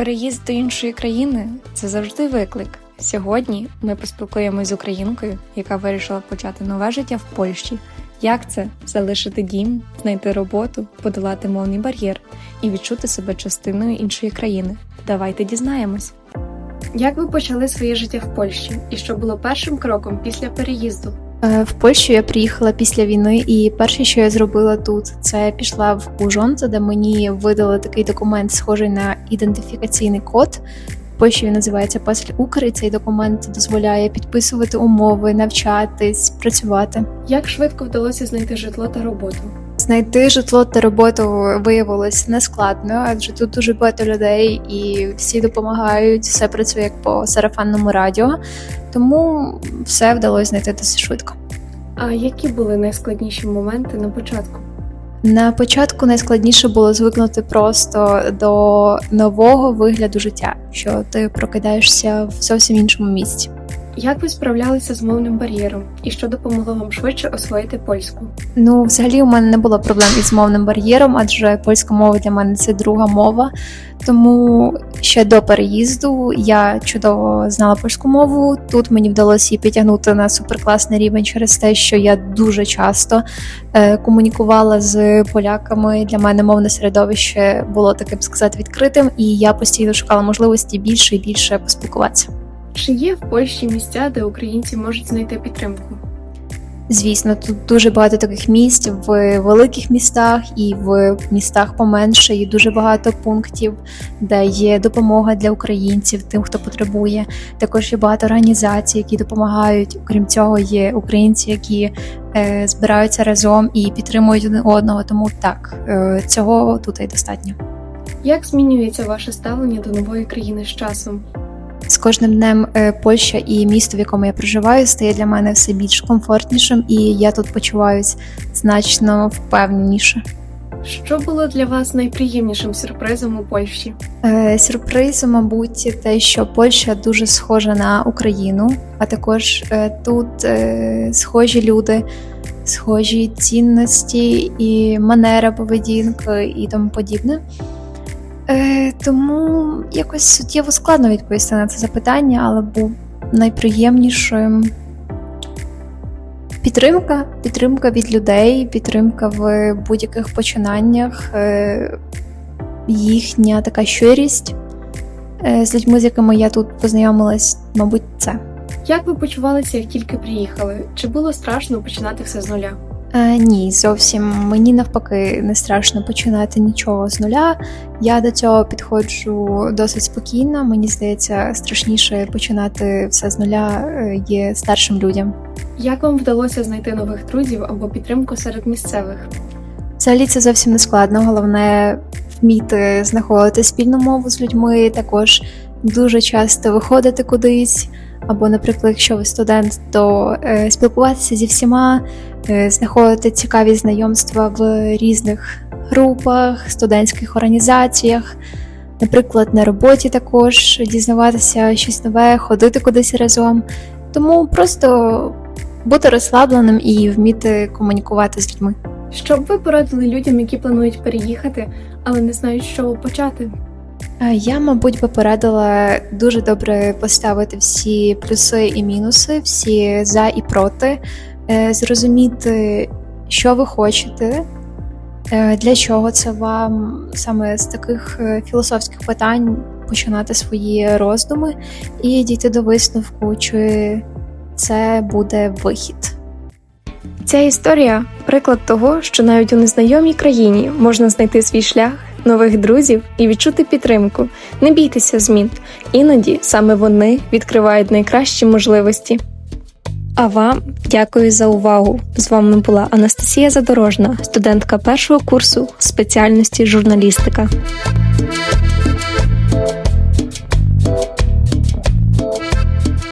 Переїзд до іншої країни це завжди виклик. Сьогодні ми поспілкуємося з українкою, яка вирішила почати нове життя в Польщі. Як це залишити дім, знайти роботу, подолати мовний бар'єр і відчути себе частиною іншої країни? Давайте дізнаємось. Як ви почали своє життя в Польщі і що було першим кроком після переїзду? Е, В Польщу я приїхала після війни, і перше, що я зробила тут, це пішла в Ужонце, де мені видали такий документ, схожий на ідентифікаційний код. В Польщі він називається Пасель Укр, і цей документ дозволяє підписувати умови, навчатись, працювати. Як швидко вдалося знайти житло та роботу? Знайти житло та роботу виявилось нескладно, адже тут дуже багато людей і всі допомагають, все працює як по сарафанному радіо, тому все вдалося знайти досить швидко. А які були найскладніші моменти на початку? На початку найскладніше було звикнути просто до нового вигляду життя, що ти прокидаєшся в зовсім іншому місці. Як ви справлялися з мовним бар'єром і що допомогло вам швидше освоїти польську? Ну, взагалі, у мене не було проблем із мовним бар'єром, адже польська мова для мене це друга мова. Тому ще до переїзду я чудово знала польську мову. Тут мені вдалося її підтягнути на суперкласний рівень через те, що я дуже часто е, комунікувала з поляками. Для мене мовне середовище було таким сказати відкритим, і я постійно шукала можливості більше і більше поспілкуватися. Чи є в Польщі місця, де українці можуть знайти підтримку? Звісно, тут дуже багато таких місць в великих містах і в містах поменше. Є дуже багато пунктів, де є допомога для українців, тим, хто потребує. Також є багато організацій, які допомагають. Окрім цього, є українці, які е, збираються разом і підтримують один одного. Тому так е, цього тут і достатньо. Як змінюється ваше ставлення до нової країни з часом? Кожним днем е, Польща і місто, в якому я проживаю, стає для мене все більш комфортнішим, і я тут почуваюсь значно впевненіше. Що було для вас найприємнішим сюрпризом у Польщі? Е, Сюрпризом, мабуть, те, що Польща дуже схожа на Україну, а також е, тут е, схожі люди, схожі цінності і манера поведінки і тому подібне. Е, Тому якось суттєво складно відповісти на це запитання, але був найприємнішим підтримка, підтримка від людей, підтримка в будь-яких починаннях. Е, їхня така щирість е, з людьми, з якими я тут познайомилась, мабуть, це. Як ви почувалися, як тільки приїхали? Чи було страшно починати все з нуля? Е, ні, зовсім мені навпаки не страшно починати нічого з нуля. Я до цього підходжу досить спокійно. Мені здається, страшніше починати все з нуля е, є старшим людям. Як вам вдалося знайти нових друзів або підтримку серед місцевих? Взагалі це зовсім не складно. Головне вміти знаходити спільну мову з людьми, також дуже часто виходити кудись. Або, наприклад, якщо ви студент, то е, спілкуватися зі всіма, знаходити цікаві знайомства в різних групах, студентських організаціях, наприклад, на роботі також дізнаватися щось нове, ходити кудись разом. Тому просто бути розслабленим і вміти комунікувати з людьми. Що б ви порадили людям, які планують переїхати, але не знають, чого почати? Е, Я, мабуть, би порадила дуже добре поставити всі плюси і мінуси, всі за і проти, е, зрозуміти, що ви хочете, е, для чого це вам саме з таких е, філософських питань починати свої роздуми і дійти до висновку, чи це буде вихід. Ця історія приклад того, що навіть у незнайомій країні можна знайти свій шлях, нових друзів і відчути підтримку. Не бійтеся змін. Іноді саме вони відкривають найкращі можливості. А вам дякую за увагу. З вами була Анастасія Задорожна, студентка першого курсу спеціальності журналістика.